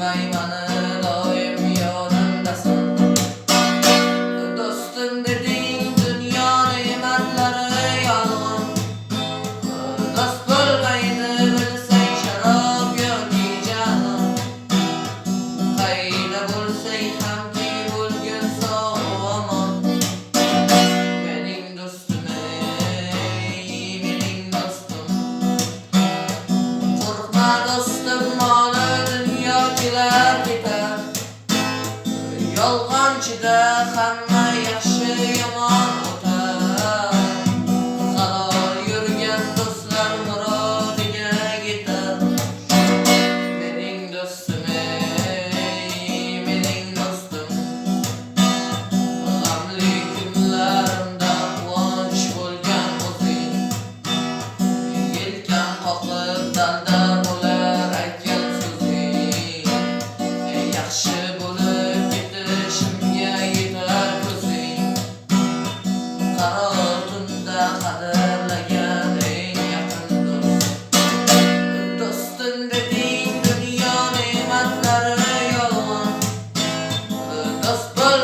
my mana Yolğancı da xanla yaxşı yaman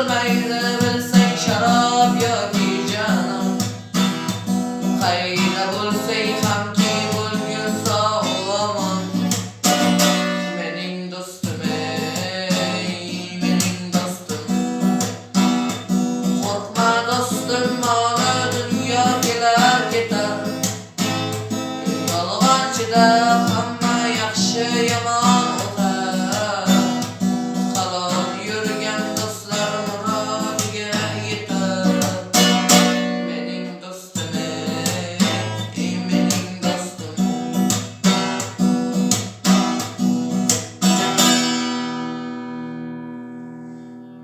Kaynabilsek şarap yoki canım. Kayna bulsek hamki bulgursa olamam Benim dostum benim dostum. Korkma dostum bana dünya gelir gider Yalgancı da